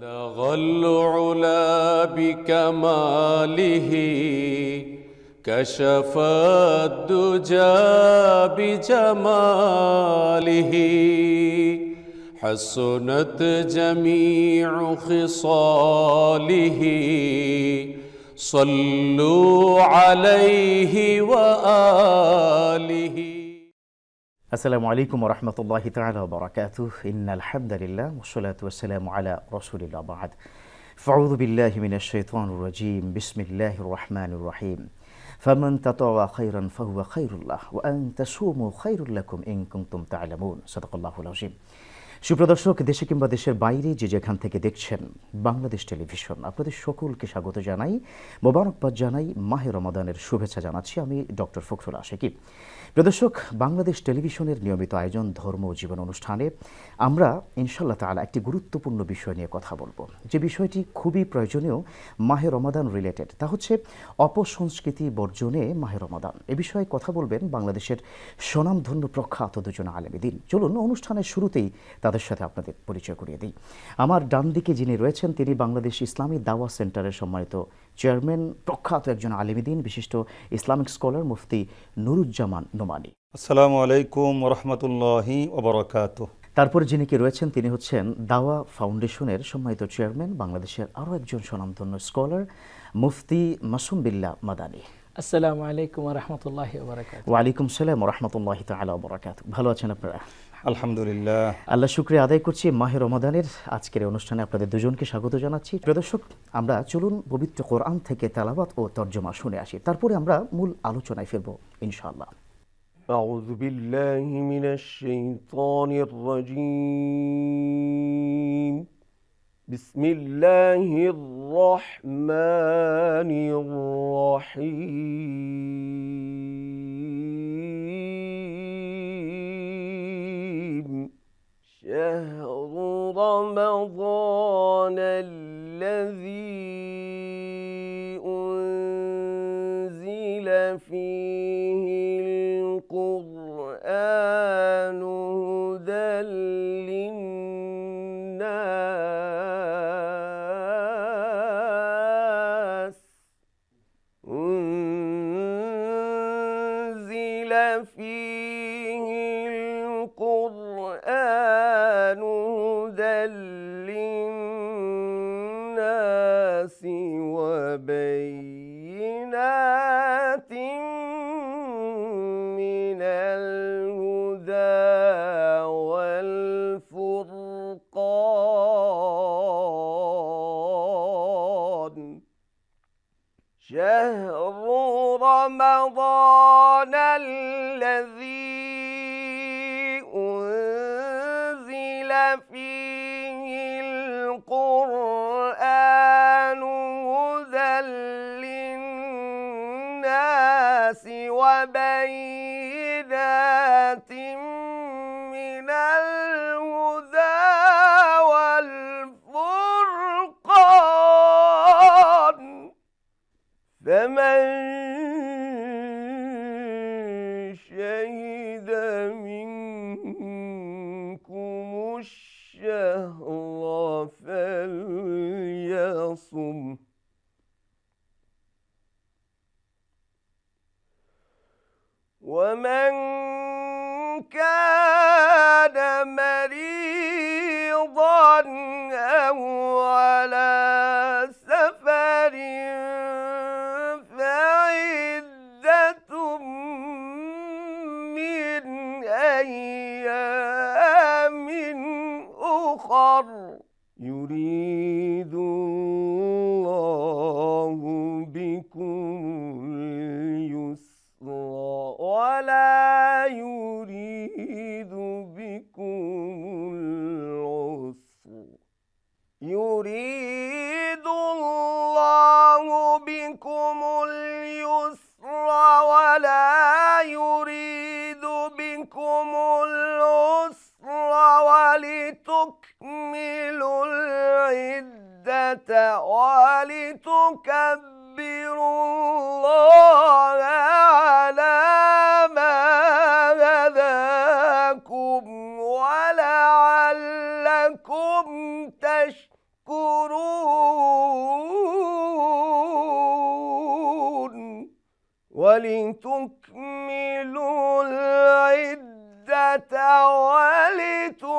بلغ العلا بكماله كشف الدجى بجماله. حسنت جميع خصاله صلوا عليه وآله. السلام عليكم ورحمة الله تعالى وبركاته. إن الحمد لله والصلاة والسلام على رسول الله بعد. فأعوذ بالله من الشيطان الرجيم. بسم الله الرحمن الرحيم. فمن تطوع خيرا فهو خير الله وأن تصوموا خير لكم إن كنتم تعلمون. صدق الله العظيم. সুপ্রদর্শক, দেশে কিংবা দেশের বাইরে যে যেখান থেকে দেখছেন বাংলাদেশ টেলিভিশন, আপনাদের সকলকে স্বাগত জানাই, মোবারকবাদ জানাই, মাহে রমাদানের শুভেচ্ছা জানাচ্ছি আমি ডক্টর ফখরুল আশেকি। প্রদর্শক, বাংলাদেশ টেলিভিশনের নিয়মিত আয়োজন ধর্ম ও জীবন অনুষ্ঠানে আমরা ইনশাল্লাহ তালা একটি গুরুত্বপূর্ণ বিষয় নিয়ে কথা বলব। যে বিষয়টি খুবই প্রয়োজনীয়, মাহে রমাদান রিলেটেড তা হচ্ছে অপসংস্কৃতি বর্জনে মাহে রমাদান। এ বিষয়ে কথা বলবেন বাংলাদেশের স্বনামধন্য প্রখ্যাত দুজন আলেমিদিন চলুন অনুষ্ঠানের শুরুতেই তাদের সাথে আপনাদের পরিচয় করিয়ে দিই। আমার ডান দিকে যিনি রয়েছেন তিনি বাংলাদেশ ইসলামী দাওয়া সেন্টারের সম্মানিত চেয়ারম্যান প্রখ্যাত একজন আলেমিদিন বিশিষ্ট ইসলামিক স্কলার মুফতি নুরুজ্জামান নোমানি। আসসালামু আলাইকুম রহমতুল্লাহি ওবরাকাত তারপরে যিনি কি রয়েছেন তিনি হচ্ছেন দাওয়া ফাউন্ডেশনের সম্মানিত চেয়ারম্যান বাংলাদেশের আরও একজন স্বনামধন্য স্কলার মুফতি মাসুম বিল্লাহ মাদানী। আসসালামু আলাইকুম রহমতুল্লাহ ওয়ালাইকুম সালাম রহমতুল্লাহ তালা বরাকাত ভালো আছেন আপনারা? আলহামদুলিল্লাহ আল্লাহ শুক্রিয়া আদায় করছি মাহে রমাদানের আজকের এই অনুষ্ঠানে আপনাদের দুজনকে স্বাগত জানাচ্ছি প্রদর্শক আমরা চলুন পবিত্র কোরআন থেকে তেলাবাত ও তর্জমা শুনে আসি তারপরে আমরা মূল আলোচনায় ফিরবো ইনশাআল্লাহ أعوذ بالله من الشيطان الرجيم بسم الله الرحمن الرحيم شهر رمضان الذي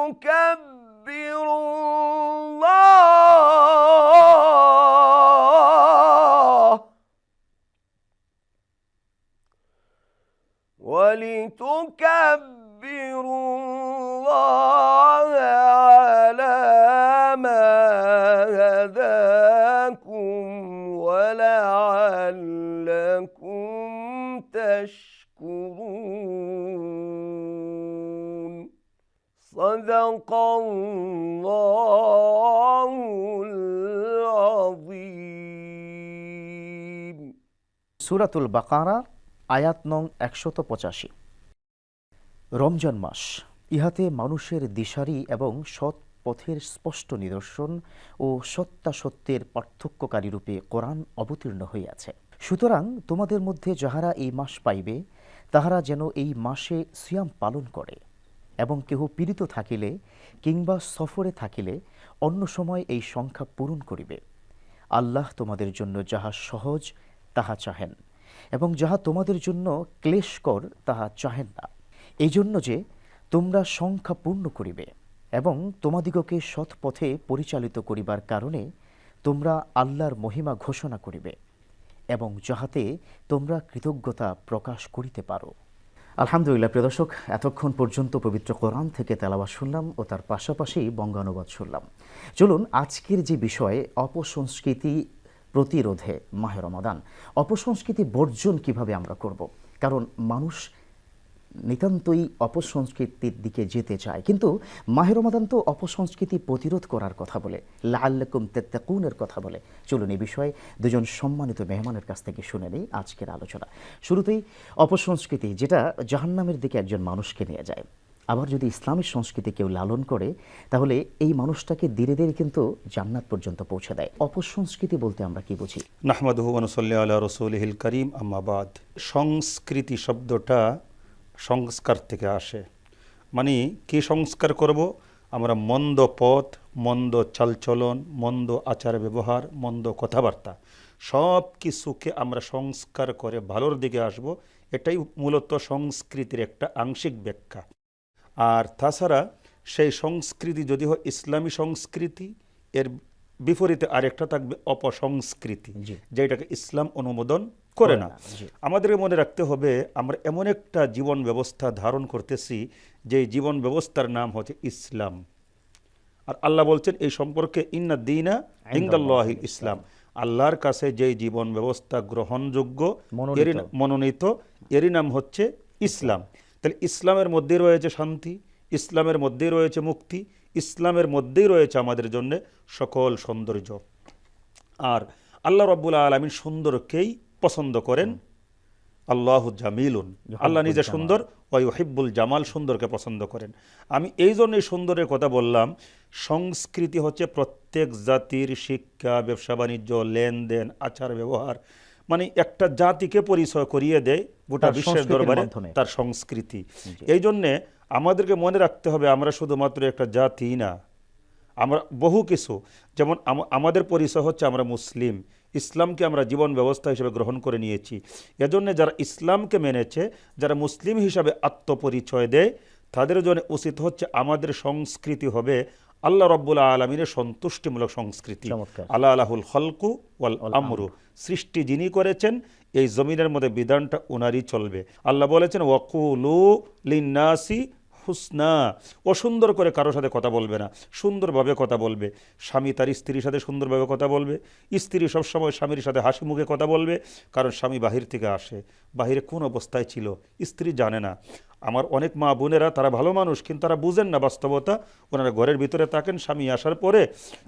ولتكبروا সুরাতুল বাকারা, আয়াত নং একশত পঁচাশি। রমজান মাস, ইহাতে মানুষের দিশারি এবং সৎ পথের স্পষ্ট নিদর্শন ও সত্যাসত্যের পার্থক্যকারী রূপে কোরআন অবতীর্ণ হইয়াছে। সুতরাং তোমাদের মধ্যে যাহারা এই মাস পাইবে, তাহারা যেন এই মাসে সিয়াম পালন করে এবং কেহ পীড়িত থাকিলে কিংবা সফরে থাকিলে অন্য সময় এই সংখ্যা পূরণ করিবে। আল্লাহ তোমাদের জন্য যাহা সহজ তাহা চাহেন এবং যাহা তোমাদের জন্য ক্লেশকর, তাহা চাহেন না। এই জন্য যে তোমরা সংখ্যা পূর্ণ করিবে এবং তোমাদিগকে সৎ পথে পরিচালিত করিবার কারণে তোমরা আল্লাহর মহিমা ঘোষণা করিবে এবং যাহাতে তোমরা কৃতজ্ঞতা প্রকাশ করিতে পারো। আলহামদুলিল্লাহ, প্রিয় দর্শক, এতক্ষণ পর্যন্ত পবিত্র কোরআন থেকে তেলাওয়াত শুনলাম ও তার পাশাপাশি বঙ্গানুবাদ শুনলাম। চলুন আজকের যে বিষয়, অপসংস্কৃতি প্রতিরোধে মাহে রমাদান। অপসংস্কৃতি বর্জন কীভাবে আমরা করব? কারণ মানুষ নিতান্তই অপসংস্কৃতির দিকে যেতে চায়। কিন্তু মাহে রমাদান তো অপসংস্কৃতি প্রতিরোধ করার কথা বলে লাল্লাকুম তেত্তাকুনের কথা বলে। চলুন এই বিষয়ে দুজন সম্মানিত মেহমানের কাছ থেকে শুনে নেই আজকের আলোচনা। শুরুতেই অপসংস্কৃতি, যেটা জাহান্নামের দিকে একজন মানুষকে নিয়ে যায়। আবার যদি ইসলামের সংস্কৃতি কেউ লালন করে, তাহলে এই মানুষটাকে ধীরে ধীরে কিন্তু জান্নাত পর্যন্ত পৌঁছে দেয়। অপসংস্কৃতি বলতে আমরা কি বুঝি? আল্লাহ রসুলহিল করিম আম্মাবাদ সংস্কৃতি শব্দটা সংস্কার থেকে আসে। মানে কি সংস্কার করব? আমরা মন্দ পথ, মন্দ চালচলন, মন্দ আচার ব্যবহার, মন্দ কথাবার্তা সব কিছুকে আমরা সংস্কার করে ভালোর দিকে আসব। এটাই মূলত সংস্কৃতির একটা আংশিক ব্যাখ্যা। আর তাছাড়া সেই সংস্কৃতি যদি হয় ইসলামী সংস্কৃতি এর বিপরীতে আরেকটা থাকবে অপসংস্কৃতি। যেটাকে ইসলাম অনুমোদন করে না। জি। আমাদের মনে রাখতে হবে আমরা এমন একটা জীবন ব্যবস্থা ধারণ করতেছি যে জীবন ব্যবস্থার নাম হচ্ছে ইসলাম। আর আল্লাহ বলছেন এই সম্পর্কে ইন্না দিনা ইন্দাল্লাহ ইসলাম। আল্লাহর কাছে যে জীবন ব্যবস্থা গ্রহণযোগ্য মনোনীত এরই নাম হচ্ছে ইসলাম। তাহলে ইসলামের মধ্যেই রয়েছে শান্তি ইসলামের মধ্যেই রয়েছে মুক্তি ইসলামের মধ্যেই রয়েছে আমাদের জন্য সকল সৌন্দর্য। আর আল্লাহ রব্বুল আলমিন সুন্দরকেই পছন্দ করেন আল্লাহ জামিলুন। আল্লাহ নিজে সুন্দর ওয়াইহিব্বুল জামাল সুন্দরকে পছন্দ করেন। আমি এই জন্যই সুন্দরের কথা বললাম সংস্কৃতি হচ্ছে প্রত্যেক জাতির শিক্ষা ব্যবসা বাণিজ্য লেনদেন আচার ব্যবহার। মানে একটা জাতিকে পরিচয় করিয়ে দেয় গোটা বিশ্বের দরবারে তার সংস্কৃতি। এই জন্যে আমাদেরকে মনে রাখতে হবে আমরা শুধুমাত্র একটা জাতি না। আমরা বহু কিছু যেমন আমাদের পরিচয় হচ্ছে আমরা মুসলিম। ইসলামকে আমরা জীবন ব্যবস্থা হিসেবে গ্রহণ করে নিয়েছি। এজন্য যারা ইসলামকে মেনেছে যারা মুসলিম হিসাবে আত্মপরিচয় দেয় তাদের জন্য উচিত হচ্ছে আমাদের সংস্কৃতি হবে আল্লাহ রব্বুল আলমিনের সন্তুষ্টিমূলক সংস্কৃতি। আল্লাহ আলাহুল হলকু ওয়াল আমরু। সৃষ্টি যিনি করেছেন এই জমিনের মধ্যে বিধানটা ওনারই চলবে। আল্লাহ বলেছেন ওয়াকুলু লিন্নাসি হুসনা। ও সুন্দর করে কারোর সাথে কথা বলবে না সুন্দরভাবে কথা বলবে। স্বামী তার স্ত্রীর সাথে সুন্দরভাবে কথা বলবে। স্ত্রী সবসময় স্বামীর সাথে হাসি মুখে কথা বলবে কারণ স্বামী বাহির থেকে আসে। বাহিরে কোন অবস্থায় ছিল স্ত্রী জানে না। আমার অনেক মা বোনেরা, তারা ভালো মানুষ, কিন্তু তারা বুঝেন না বাস্তবতা। ওনারা ঘরের ভিতরে থাকেন, স্বামী আসার পরে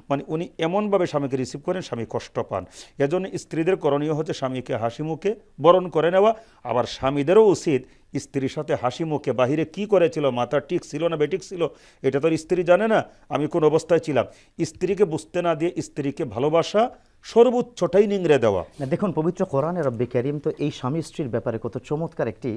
মানে উনি এমনভাবে স্বামীকে রিসিভ করেন, স্বামী কষ্ট পান। এজন্য স্ত্রীদের করণীয় হচ্ছে স্বামীকে হাসি মুখে বরণ করে নেওয়া। আবার স্বামীদেরও উচিত স্ত্রীর সাথে হাসি মুখে বাহিরে কি করেছিল, মাথা ঠিক ছিল না বেঠিক ছিল, এটা তো স্ত্রী জানে না, আমি কোন অবস্থায় ছিলাম। স্ত্রীকে বুঝতে না দিয়ে স্ত্রীকে ভালোবাসা সর্বোচ্চটাই নিংড়ে দেওয়া না দেখুন পবিত্র কোরআনে রব্বি করিম তো এই স্বামী স্ত্রীর ব্যাপারে কত চমৎকার একটি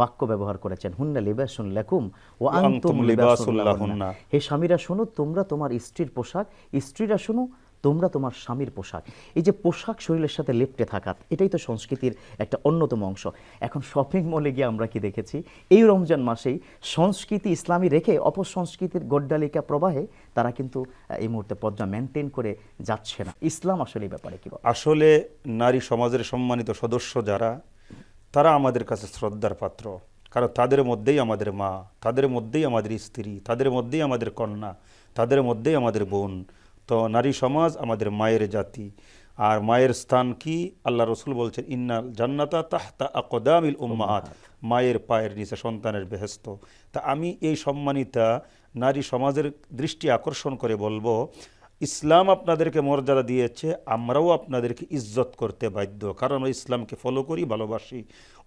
বাক্য ব্যবহার করেছেন হুন্না লিবাসুন লেকুম ও আনতুম আনতুম লিবাসুল লিবাসুল লাহুন্না লাহুন্না। হে স্বামীরা শুনো তোমরা তোমার স্ত্রীর পোশাক স্ত্রীরা শোনো তোমরা তোমার স্বামীর পোশাক। এই যে পোশাক শরীরের সাথে লেপ্টে থাকা, এটাই তো সংস্কৃতির একটা অন্যতম অংশ। এখন শপিং মলে গিয়ে আমরা কি দেখেছি? এই রমজান মাসেই সংস্কৃতি ইসলামী রেখে অপসংস্কৃতির গড্ডালিকা প্রবাহে তারা কিন্তু এই মুহূর্তে পর্যা মেনটেন করে যাচ্ছে না। ইসলাম আসলে এই ব্যাপারে কি আসলে নারী সমাজের সম্মানিত সদস্য যারা, তারা আমাদের কাছে শ্রদ্ধার পাত্র। কারণ তাদের মধ্যেই আমাদের মা, তাদের মধ্যেই আমাদের স্ত্রী, তাদের মধ্যেই আমাদের কন্যা, তাদের মধ্যেই আমাদের বোন। তো নারী সমাজ আমাদের মায়ের জাতি। আর মায়ের স্থান কি? আল্লাহ রসুল বলছেন ইন্নাল জান্নাতা তাহতা আকদামিল উম্মাহাত। মায়ের পায়ের নিচে সন্তানের বেহেস্ত তা আমি এই সম্মানিতা নারী সমাজের দৃষ্টি আকর্ষণ করে বলব ইসলাম আপনাদেরকে মর্যাদা দিয়েছে আমরাও আপনাদেরকে ইজ্জত করতে বাধ্য। কারণ আমরা ইসলামকে ফলো করি ভালোবাসি।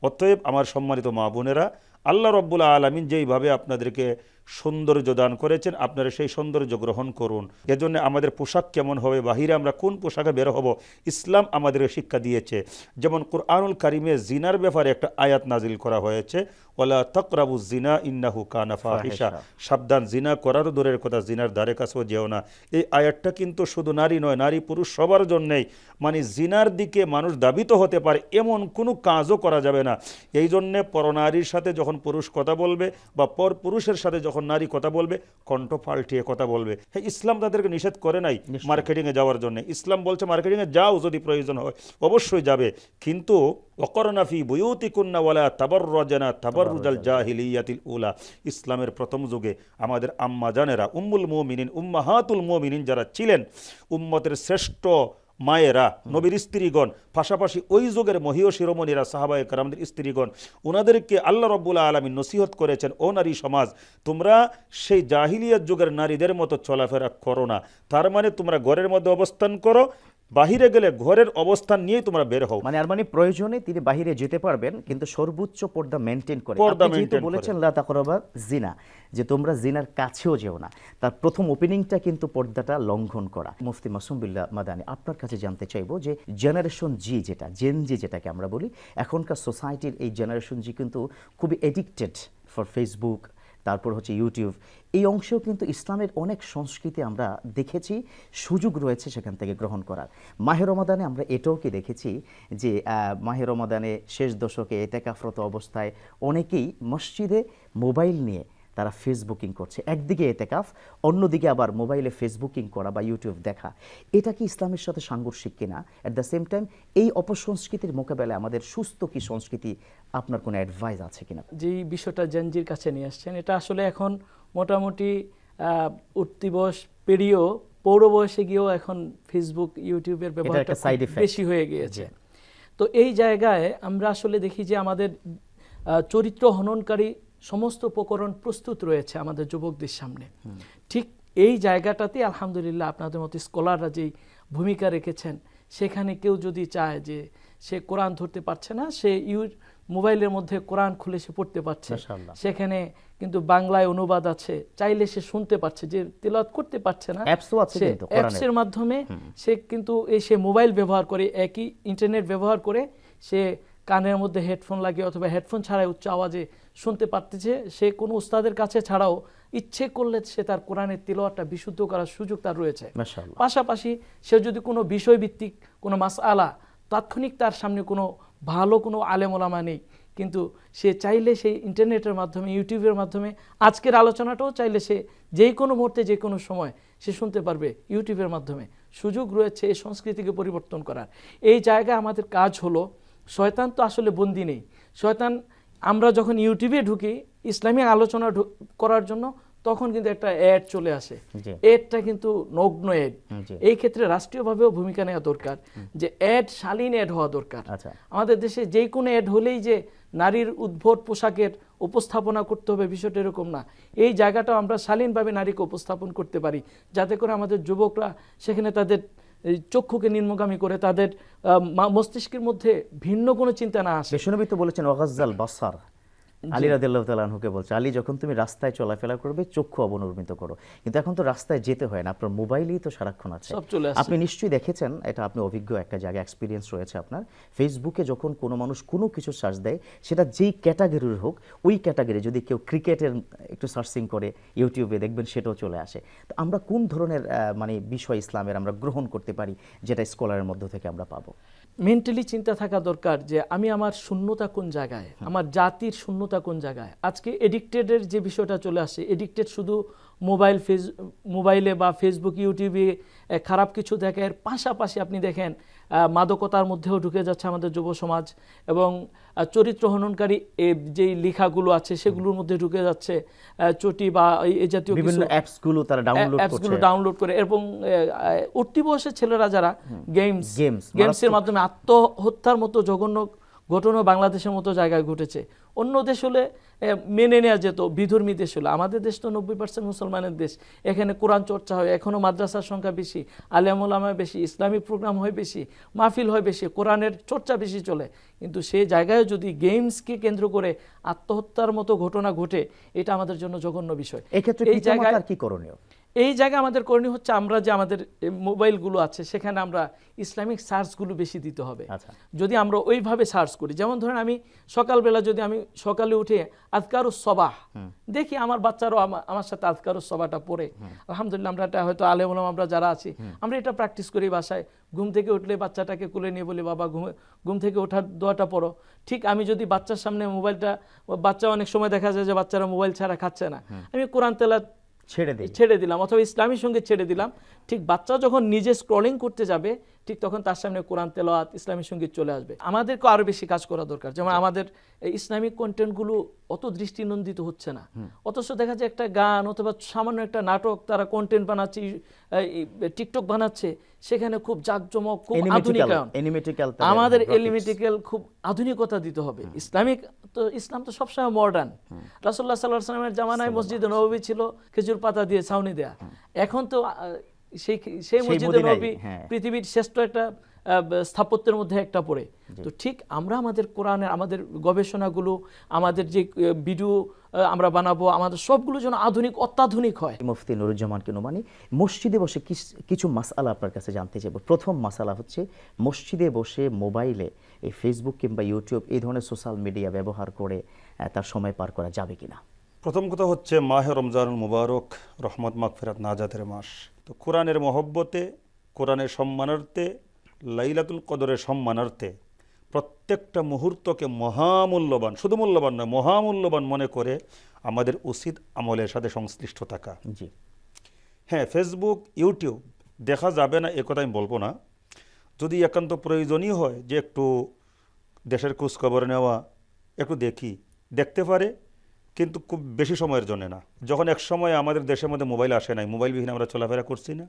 অতএব আমার সম্মানিত মা বোনেরা আল্লাহ রব্বুল আলমিন যেইভাবে আপনাদেরকে সৌন্দর্য দান করেছেন, আপনারা সেই সৌন্দর্য গ্রহণ করুন। এজন্য আমাদের পোশাক কেমন হবে, বাহিরে আমরা কোন পোশাকে বের হব, ইসলাম আমাদের শিক্ষা দিয়েছে। যেমন কোরআনুল কারিমে জিনার ব্যাপারে একটা আয়াত নাজিল করা হয়েছে ওলা তকরাবু জিনা ইন্নাহু কানা ফাহিসা সাবধান জিনা করারও দূরের কথা জিনার দ্বারে কাছেও যেও না। এই আয়াতটা কিন্তু শুধু নারী নয় নারী পুরুষ সবার জন্যেই। মানে জিনার দিকে মানুষ দাবিত হতে পারে এমন কোনো কাজও করা যাবে না। এই জন্যে পরনারীর সাথে যখন পুরুষ কথা বলবে বা পর পুরুষের সাথে যখন নারী কথা বলবে কণ্ঠ পাল্টিয়ে কথা বলবে। হ্যাঁ ইসলাম তাদেরকে নিষেধ করে নাই মার্কেটিংয়ে যাওয়ার জন্য। ইসলাম বলছে মার্কেটিংয়ে যাও যদি প্রয়োজন হয়। অবশ্যই যাবে। কিন্তু অকরনাফি বয়ুতি কুন্না ওয়ালা তাবর রজানা তাবর রুজাল জাহিলিয়াতিল উলা। ইসলামের প্রথম যুগে আমাদের আম্মা জানেরা উম্মুল মোমিনিন উম্মাহাতুল মোমিনিন যারা ছিলেন উম্মতের শ্রেষ্ঠ মায়েরা নবীর স্ত্রীগণ পাশাপাশি ওই যুগের মহীয় শিরোমণিরা সাহাবায়ে কারামদের স্ত্রীগণ ওনাদেরকে আল্লাহ রব্বুল্লা আলমী নসিহত করেছেন ও নারী সমাজ তোমরা সেই জাহিলিয়াত যুগের নারীদের মতো চলাফেরা করো না। তার মানে তোমরা ঘরের মধ্যে অবস্থান করো বাহিরে গেলে ঘরের অবস্থান নিয়ে তোমরা বের হও। মানে আর মানে প্রয়োজনে তিনি বাহিরে যেতে পারবেন কিন্তু সর্বোচ্চ পর্দা মেনটেন করে। পর্দা যেহেতু। বলেছেন লা তাকরাবা জিনা যে তোমরা জিনার কাছেও যেও না। তার প্রথম ওপেনিংটা কিন্তু পর্দাটা লঙ্ঘন করা। মুফতি মাসুম বিল্লাহ মাদানি আপনার কাছে জানতে চাইব যে জেনারেশন জি যেটা জেন জি যেটাকে আমরা বলি এখনকার সোসাইটির এই জেনারেশন জি কিন্তু খুবই এডিক্টেড ফর ফেসবুক তারপর হচ্ছে ইউটিউব এই অংশেও কিন্তু ইসলামের অনেক সংস্কৃতি আমরা দেখেছি, সুযোগ রয়েছে সেখান থেকে গ্রহণ করার। মাহেরমাদানে আমরা এটাও কি দেখেছি যে মাহেরমাদানে মাহে রমাদানে শেষ দশকে এতেকাফরত অবস্থায় অনেকেই মসজিদে মোবাইল নিয়ে তারা ফেসবুকিং করছে। একদিকে এতেকাফ অন্যদিকে আবার মোবাইলে ফেসবুকিং করা বা ইউটিউব দেখা। এটা কি ইসলামের সাথে সাংঘর্ষিক কিনা? অ্যাট দ্য সেম টাইম এই অপসংস্কৃতির মোকাবেলায় আমাদের সুস্থ কি সংস্কৃতি? আপনার কোনো অ্যাডভাইস আছে কিনা? যেই বিষয়টা জেনজির কাছে নিয়ে আসছেন এটা আসলে এখন মোটামুটি উঠতি বয়স পেরিয়েও পৌর বয়সে গিয়েও এখন ফেসবুক ইউটিউবের ব্যবহারটা বেশি হয়ে গিয়েছে। তো এই জায়গায় আমরা আসলে দেখি যে আমাদের চরিত্র হননকারী সমস্ত উপকরণ প্রস্তুত রয়েছে আমাদের যুবকদের সামনে। ঠিক এই জায়গাটাতে আলহামদুলিল্লাহ আপনাদের মতো স্কলাররা যেই ভূমিকা রেখেছেন সেখানে কেউ যদি চায় যে সে কোরআন ধরতে পারছে না সে ইউ মোবাইলের মধ্যে কোরআন খুলে সে পড়তে পারছে। সেখানে কিন্তু বাংলায় অনুবাদ আছে চাইলে সে শুনতে পারছে যে তেলাওয়াত করতে পারছে না। অ্যাপসের মাধ্যমে সে কিন্তু এই সে মোবাইল ব্যবহার করে একই ইন্টারনেট ব্যবহার করে সে কানের মধ্যে হেডফোন লাগিয়ে অথবা হেডফোন ছাড়াই উচ্চ আওয়াজে শুনতে পারতেছে সে কোনো উস্তাদের কাছে ছাড়াও ইচ্ছে করলে সে তার কোরআনের তিলওয়াতটা বিশুদ্ধ করার সুযোগ তার রয়েছে। পাশাপাশি সে যদি কোনো বিষয়ভিত্তিক কোনো মাস আলা তাৎক্ষণিক তার সামনে কোনো ভালো কোনো আলেমোলামা নেই কিন্তু সে চাইলে সেই ইন্টারনেটের মাধ্যমে ইউটিউবের মাধ্যমে আজকের আলোচনাটাও চাইলে সে যেই কোনো মুহূর্তে যে কোনো সময় সে শুনতে পারবে ইউটিউবের মাধ্যমে। সুযোগ রয়েছে এই সংস্কৃতিকে পরিবর্তন করার। এই জায়গায় আমাদের কাজ হলো শয়তান তো আসলে বন্দি নেই। শয়তান আমরা যখন ইউটিউবে ঢুকি ইসলামী আলোচনা করার জন্য তখন কিন্তু একটা অ্যাড চলে আসে। অ্যাডটা কিন্তু নগ্ন অ্যাড এই ক্ষেত্রে রাষ্ট্রীয়ভাবেও ভূমিকা নেওয়া দরকার যে অ্যাড শালীন অ্যাড হওয়া দরকার। আচ্ছা। আমাদের দেশে যেই কোনো অ্যাড হলেই যে নারীর উদ্ভট পোশাকের উপস্থাপনা করতে হবে বিষয়টা এরকম না। এই জায়গাটাও আমরা শালীনভাবে নারীকে উপস্থাপন করতে পারি। যাতে করে আমাদের যুবকরা সেখানে তাদের চক্ষুকে নিম্নগামী করে তাদের মস্তিষ্কের মধ্যে ভিন্ন কোনো চিন্তা না আসে। বিষ্ণুনবী তো বলেছেন অগাজ্জাল বাসার। আলী রাদিল্লাহ তালাহুকে বলছে আলী যখন তুমি রাস্তায় চলাফেরা করবে চক্ষু অবনর্মিত করো। কিন্তু এখন তো রাস্তায় যেতে হয় না আপনার মোবাইলেই তো সারাক্ষণ আছে। আপনি নিশ্চয়ই দেখেছেন এটা আপনি অভিজ্ঞ একটা জায়গায় এক্সপিরিয়েন্স রয়েছে আপনার। ফেসবুকে যখন কোনো মানুষ কোনো কিছু সার্চ দেয় সেটা যেই ক্যাটাগরির হোক ওই ক্যাটাগরি যদি কেউ ক্রিকেটের একটু সার্চিং করে ইউটিউবে দেখবেন সেটাও চলে আসে। তো আমরা কোন ধরনের মানে বিষয় ইসলামের আমরা গ্রহণ করতে পারি যেটা স্কলারের মধ্য থেকে আমরা পাবো? মেন্টালি চিন্তা থাকা দরকার যে আমি আমার শূন্যতা কোন জায়গায়? আমার জাতির শূন্যতা কোন জায়গায়? আজকে এডিক্টেডের যে বিষয়টা চলে আসে এডিক্টেড শুধু মোবাইল ফেস মোবাইলে বা ফেসবুক ইউটিউবে খারাপ কিছু দেখে এর পাশাপাশি আপনি দেখেন মাদকতার মধ্যেও ঢুকে যাচ্ছে আমাদের যুব সমাজ এবং চরিত্র হননকারী যেই লেখাগুলো আছে সেগুলোর মধ্যে ঢুকে যাচ্ছে চটি বা এই- জাতীয় বিভিন্ন অ্যাপসগুলো তারা ডাউনলোড অ্যাপসগুলো ডাউনলোড করে এবং উঠতি বয়সের ছেলেরা যারা গেমস Games, গেমসের মাধ্যমে আত্মহত্যার মতো জঘন্য ঘটনা বাংলাদেশের মতো জায়গায় ঘটেছে। অন্য দেশ হলে মেনে নেওয়া যেত বিধর্মী দেশ হলে। আমাদের দেশ তো নব্বই পার্সেন্ট মুসলমানের দেশ। এখানে কোরআন চর্চা হয় এখনও মাদ্রাসার সংখ্যা বেশি আলিয়ামুলামা বেশি ইসলামিক প্রোগ্রাম হয় বেশি মাহফিল হয় বেশি কোরআনের চর্চা বেশি চলে। কিন্তু সেই জায়গায় যদি গেমসকে কেন্দ্র করে আত্মহত্যার মতো ঘটনা ঘটে এটা আমাদের জন্য জঘন্য বিষয়। এক্ষেত্রে এই জায়গায় কি করণীয়? এই জায়গায় আমাদের করণীয় হচ্ছে আমরা যে আমাদের মোবাইলগুলো আছে সেখানে আমরা ইসলামিক সার্চগুলো বেশি দিতে হবে। আচ্ছা। যদি আমরা ওইভাবে সার্চ করি যেমন ধরেন আমি সকালবেলা যদি আমি সকালে উঠে আজকারু সবাহ দেখি আমার বাচ্চারাও আমার সাথে আজকারু সবাটা পড়ে। আলহামদুলিল্লাহ আমরা এটা হয়তো আলেমুলাম আমরা যারা আছি আমরা এটা প্র্যাকটিস করি বাসায়। ঘুম থেকে উঠলে বাচ্চাটাকে কুলে নিয়ে বলি বাবা ঘুমে ঘুম থেকে ওঠার দোয়াটা পড়ো। ঠিক আমি যদি বাচ্চার সামনে মোবাইলটা বাচ্চা অনেক সময় দেখা যায় যে বাচ্চারা মোবাইল ছাড়া খাচ্ছে না। আমি কোরআন তেলা ছেড়ে দিই ছেড়ে দিলাম, অথবা ইসলামীর সঙ্গে ছেড়ে দিলাম। ঠিক বাচ্চা যখন নিজে স্ক্রলিং করতে যাবে ঠিক তখন তার সামনে কোরআন তেলাওয়াত ইসলামী সংগীত চলে আসবে। আমাদেরকে আরও বেশি কাজ করা দরকার। যেমন আমাদের এই ইসলামিক কন্টেন্টগুলো অত দৃষ্টিনন্দিত হচ্ছে না। অথচ দেখা যায় একটা গান অথবা সামান্য একটা নাটক তারা কন্টেন্ট বানাচ্ছে টিকটক বানাচ্ছে সেখানে খুব জাঁকজমক খুব আধুনিকায়ন। আমাদের এলিমেটিক্যাল খুব আধুনিকতা দিতে হবে। ইসলামিক তো ইসলাম তো সবসময় মডার্ন রাসুল্লাহ সাল্লাহ সাল্লামের জামানায় মসজিদে নবী ছিল খেজুর পাতা দিয়ে ছাউনি দেয়া। এখন তো সেই সেই মসজিদে নবী হ্যাঁ। পৃথিবীর শ্রেষ্ঠ একটা স্থাপত্যের মধ্যে একটা পড়ে। তো ঠিক আমরা আমাদের কোরআনের আমাদের গবেষণাগুলো আমাদের যে ভিডিও আমরা বানাবো আমাদের সবগুলো যেন আধুনিক অত্যাধুনিক হয়। মুফতি নুরুজ্জামানকে নোমানি মসজিদে বসে কিছু মাসালা আপনার কাছে জানতে চাইব। প্রথম মাসালা হচ্ছে মসজিদে বসে মোবাইলে এই ফেসবুক কিংবা ইউটিউব এই ধরনের সোশ্যাল মিডিয়া ব্যবহার করে তার সময় পার করা যাবে কিনা? প্রথম কথা হচ্ছে মাহে রমজানুল মুবারক রহমত মাগফিরাত নাজাতের মাস। তো কোরআনের মহব্বতে কোরআনের সম্মানার্থে লাইলাতুল কদরের সম্মানার্থে প্রত্যেকটা মুহূর্তকে মহামূল্যবান শুধু মূল্যবান নয় মহামূল্যবান মনে করে আমাদের উচিত আমলের সাথে সংশ্লিষ্ট থাকা। জি। হ্যাঁ ফেসবুক ইউটিউব দেখা যাবে না এ কথা আমি বলব না। যদি একান্ত প্রয়োজনীয় হয় যে একটু দেশের খোঁজখবর নেওয়া একটু দেখি দেখতে পারে কিন্তু খুব বেশি সময়ের জন্য না। যখন এক সময় আমাদের দেশের মধ্যে মোবাইল আসে নাই মোবাইলবিহীন আমরা চলাফেরা করছি না।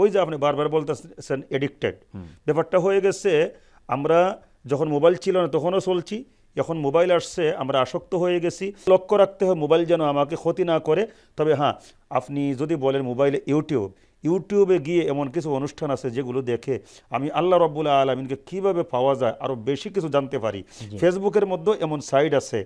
ওই যে আপনি বারবার বলতেছেন এডিক্টেড ব্যাপারটা হয়ে গেছে আমরা যখন মোবাইল ছিল না তখনও চলছি এখন মোবাইল আসছে আমরা আসক্ত হয়ে গেছি। লক্ষ্য রাখতে হয় মোবাইল যেন আমাকে ক্ষতি না করে। তবে হ্যাঁ আপনি যদি বলেন মোবাইলে ইউটিউব ইউটিউবে গিয়ে এমন কিছু অনুষ্ঠান আছে যেগুলো দেখে আমি আল্লাহ রব্বুল্লাহ আলমিনকে কীভাবে পাওয়া যায় আরও বেশি কিছু জানতে পারি। ফেসবুকের মধ্যেও এমন সাইট আছে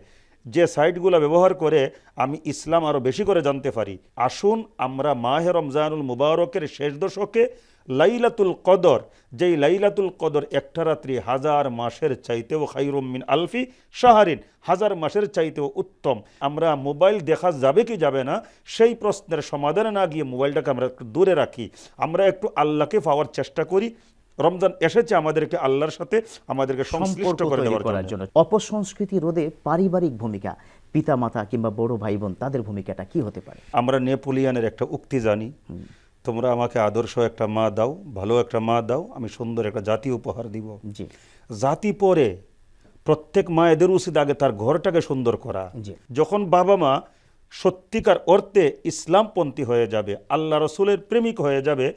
যে সাইটগুলো ব্যবহার করে আমি ইসলাম আরও বেশি করে জানতে পারি। আসুন আমরা মাহে রমজানুল মুবারকের শেষ দশকে লাইলাতুল কদর, যেই লাইলাতুল কদর একটা রাত্রি হাজার মাসের চাইতেও খাইরুমিন আলফি শাহারিন, হাজার মাসের চাইতেও উত্তম। আমরা মোবাইল দেখা যাবে কি যাবে না, সেই প্রশ্নের সমাধানে না গিয়ে মোবাইলটাকে আমরা একটু দূরে রাখি। আমরা একটু আল্লাহকে পাওয়ার চেষ্টা করি রমজান এসেছে আমাদেরকে আল্লাহর সাথে আমাদেরকে সম্পর্ক করে দেওয়ার করার জন্য। অপসংস্কৃতি রোধে পারিবারিক ভূমিকা। পিতামাতা কিংবা বড় ভাই বোন তাদের ভূমিকাটা কি হতে পারে? আমরা নেপোলিয়ানের একটা উক্তি জানি। তোমরা আমাকে আদর্শ একটা মা দাও ভালো একটা মা দাও আমি সুন্দর একটা জাতি উপহার দিব। জি। জাতি পরে প্রত্যেক মায়েদের উচিত আগে তার ঘরটাকে সুন্দর করা। যখন বাবা মা সত্যিকার অর্থে ইসলামপন্থী হয়ে যাবে আল্লাহ রসুলের প্রেমিক হয়ে যাবে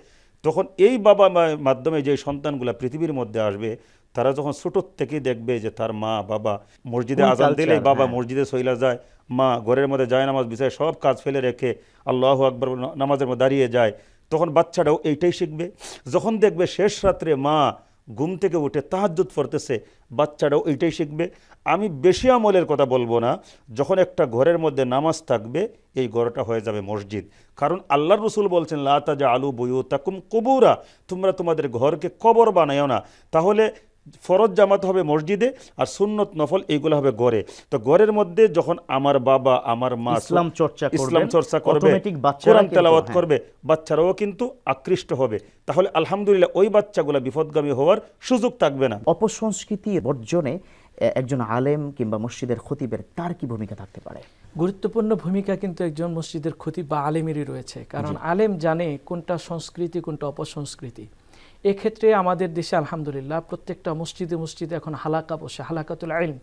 তখন এই বাবা মাধ্যমে যে সন্তানগুলো পৃথিবীর মধ্যে আসবে তারা যখন ছোটোর থেকেই দেখবে যে তার মা বাবা মসজিদে আজান দিলে বাবা হ্যাঁ। মসজিদে সইলা যায় মা ঘরের মধ্যে যায় নামাজ বিষয়ে সব কাজ ফেলে রেখে আল্লাহ আকবর নামাজের মধ্যে দাঁড়িয়ে যায় তখন বাচ্চাটাও এইটাই শিখবে যখন দেখবে শেষ রাত্রে মা ঘুম থেকে উঠে তাহাজ্জুদ পড়তেছে বাচ্চাটাও এইটাই শিখবে। আমি বেশি আমলের কথা বলব না, যখন একটা ঘরের মধ্যে নামাজ থাকবে, এই ঘরটা হয়ে যাবে মসজিদ। কারণ আল্লাহ রসুল বলছেন লাতাজা আলু বইউ তাকুম কবুরা তোমরা তোমাদের ঘরকে কবর বানায়ও না। তাহলে ফরজ জামাত হবে মসজিদে আর সুন্নত নফল এইগুলো হবে গড়ে তো গড়ের মধ্যে যখন আমার বাবা আমার মা ইসলাম চর্চা ইসলাম চর্চা করবে কোরআন তেলাওয়াত হ্যাঁ। করবে বাচ্চারাও কিন্তু আকৃষ্ট হবে। তাহলে আলহামদুলিল্লাহ ওই বাচ্চাগুলো বিপদগামী হওয়ার সুযোগ থাকবে না। অপসংস্কৃতি বর্জনে একজন আলেম কিংবা মসজিদের খতিবের তার কি ভূমিকা থাকতে পারে? গুরুত্বপূর্ণ ভূমিকা কিন্তু একজন মসজিদের ক্ষতি বা আলেমেরই রয়েছে। কারণ আলেম জানে কোনটা সংস্কৃতি কোনটা অপসংস্কৃতি। এক্ষেত্রে আমাদের দেশে আলহামদুলিল্লাহ প্রত্যেকটা মসজিদে মসজিদে এখন হালাকা বসে হালাকাতুল আইন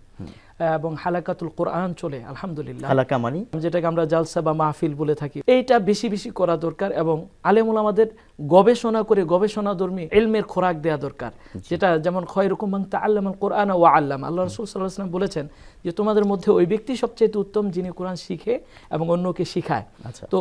এবং হালাকাতুল কোরআন চলে আলহামদুলিল্লাহ। হালাকা মানি? যেটাকে আমরা জালসা বা মাহফিল বলে থাকি। এইটা বেশি বেশি করা দরকার এবং আলেমুল আমাদের গবেষণা করে গবেষণা ধর্মী এলমের খোরাক দেওয়া দরকার। যেটা যেমন খয়রকম তা আল্লাম কোরআন ও আল্লাম। আল্লাহ রসুল সাল্লাহ বলেছেন যে তোমাদের মধ্যে ওই ব্যক্তি সবচেয়ে উত্তম যিনি কোরআন শিখে এবং অন্যকে শিখায়। আচ্ছা। তো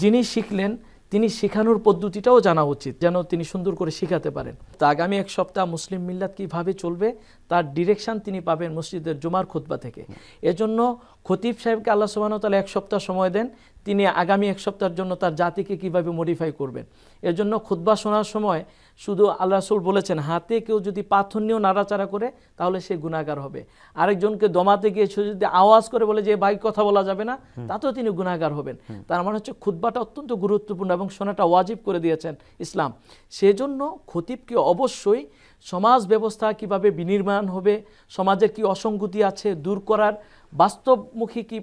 যিনি শিখলেন তিনি শেখানোর পদ্ধতিটাও জানা উচিত, যেন তিনি সুন্দর করে শেখাতে পারেন। তা আগামী এক সপ্তাহ মুসলিম মিল্লাত কীভাবে চলবে, তার ডিরেকশান তিনি পাবেন মসজিদের জুমার খুতবা থেকে। এজন্য খতিব সাহেবকে আল্লাহ সুবাহতালা এক সপ্তাহ সময় দেন তিনি আগামী এক সপ্তাহের জন্য তার জাতিকে কীভাবে মডিফাই করবেন। এর জন্য খুতবা শোনার সময় শুধু আল্লাহ রসুল বলেছেন হাতে কেউ যদি পাথর নিয়েও নাড়াচাড়া করে তাহলে সে গুণাগার হবে। আরেকজনকে দমাতে গিয়ে যদি আওয়াজ করে বলে যে ভাই কথা বলা যাবে না তাতেও তিনি গুণাগার হবেন। তার মানে হচ্ছে খুতবাটা অত্যন্ত গুরুত্বপূর্ণ এবং শোনাটা ওয়াজিব করে দিয়েছেন ইসলাম। সেজন্য খতিবকে অবশ্যই সমাজ ব্যবস্থা কীভাবে বিনির্মাণ হবে সমাজের কি অসঙ্গতি আছে দূর করার বাস্তবমুখী কি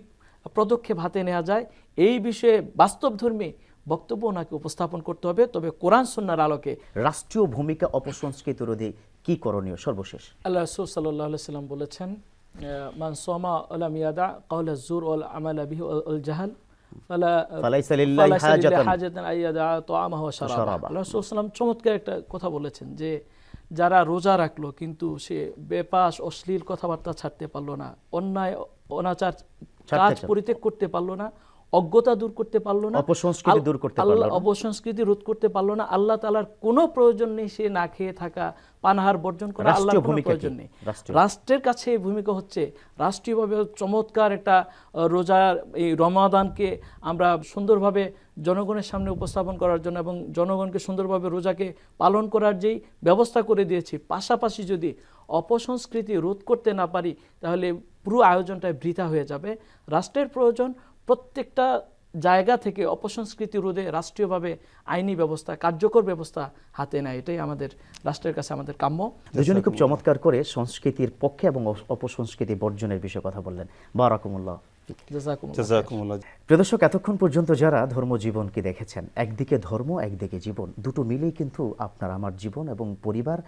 পদক্ষেপ হাতে নেওয়া যায় এই বিষয়ে বাস্তবধর্মী বক্তব্য ওনাকে উপস্থাপন করতে হবে। তবে কোরআন সন্ন্যার আলোকে রাষ্ট্রীয় ভূমিকা অপসংস্কৃতি রোধে কি করণীয়? সর্বশেষ। আল্লাহ রসুল সাল্লাহ সাল্লাম বলেছেন মান সোমা ওলাম ইয়াদা কাউল জুর ওল আমাল বিহি ওল জাহাল চমৎকার একটা কথা বলেছেন যে যারা রোজা রাখল কিন্তু সে বেপাস অশ্লীল কথাবার্তা ছাড়তে পারল না অন্যায় অনাচার কাজ পরিত্যাগ করতে পারল না অজ্ঞতা দূর করতে পারল না। অপসংস্কৃতি দূর করতে আল্লাহ- পারল না। অপসংস্কৃতি রোধ করতে পারল না। আল্লাহ তালার কোনো প্রয়োজন নেই সে না খেয়ে থাকা পানাহার বর্জন করা আল্লাহর কোনো ভূমিকা প্রয়োজন নেই। রাষ্ট্রের কাছে এই ভূমিকা হচ্ছে রাষ্ট্রীয়ভাবে চমৎকার একটা রোজার এই রমাদানকে আমরা সুন্দরভাবে জনগণের সামনে উপস্থাপন করার জন্য এবং জনগণকে সুন্দরভাবে রোজাকে পালন করার যেই ব্যবস্থা করে দিয়েছি পাশাপাশি যদি অপসংস্কৃতি রোধ করতে না পারি তাহলে পুরো আয়োজনটা বৃথা হয়ে যাবে। রাষ্ট্রের প্রয়োজন প্রত্যেকটা জায়গা থেকে অপসংস্কৃতি রোধে রাষ্ট্রীয়ভাবে আইনি ব্যবস্থা কার্যকর ব্যবস্থা হাতে নেয়। এটাই আমাদের রাষ্ট্রের কাছে আমাদের কাম্য। দুজনে খুব চমৎকার করে সংস্কৃতির পক্ষে এবং অপ- অপসংস্কৃতি বর্জনের বিষয়ে কথা বললেন। বারাকুমুল্লাহ। জাজাকুমুল্লাহ। জাজাকুমুল্লাহ প্রিয় দর্শক, এতক্ষণ পর্যন্ত যারা ধর্মজীবনকে দেখেছেন, একদিকে ধর্ম, একদিকে জীবন, দুটো মিলেই কিন্তু আপনার আমার জীবন এবং পরিবার,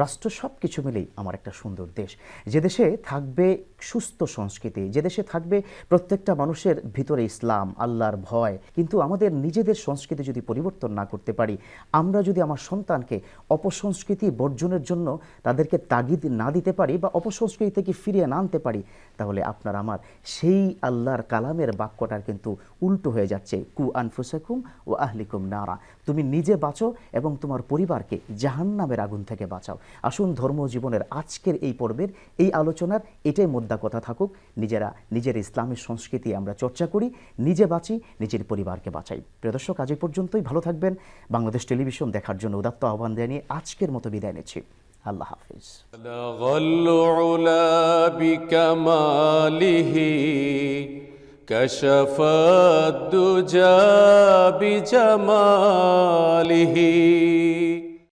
রাষ্ট্র সব কিছু মিলেই আমার একটা সুন্দর দেশ। যে দেশে থাকবে সুস্থ সংস্কৃতি, যে দেশে থাকবে প্রত্যেকটা মানুষের ভিতরে ইসলাম, আল্লাহর ভয়, কিন্তু আমাদের নিজেদের সংস্কৃতি যদি পরিবর্তন না করতে পারি, আমরা যদি আমার সন্তানকে অপসংস্কৃতি বর্জনের জন্য তাদেরকে তাগিদ না দিতে পারি বা অপসংস্কৃতি থেকে ফিরিয়ে না আনতে পারি, তাহলে আপনার আমার সেই আল্লাহর কালামের বাক্যটার কিন্তু উল্টো হয়ে যাচ্ছে কু আনফুসাকুম ও আহলিকুম নারা তুমি নিজে বাঁচো এবং তোমার পরিবারকে জাহান্নামের আগুন থেকে বাঁচাও আসুন ধর্ম জীবনের আজকের এই পর্বের এই আলোচনার এটাই মোদ্দা কথা থাকুক নিজেরা নিজের ইসলামের সংস্কৃতি আমরা চর্চা করি নিজে বাঁচি নিজের পরিবারকে বাঁচাই প্রিয় দর্শক আজ এই পর্যন্তই ভালো থাকবেন বাংলাদেশ টেলিভিশন দেখার জন্য উদাত্ত আহ্বান জানিয়ে আজকের মতো বিদায় নিচ্ছি আল্লাহ হাফিজ بلغ العلا بكماله كشف الدجى بجماله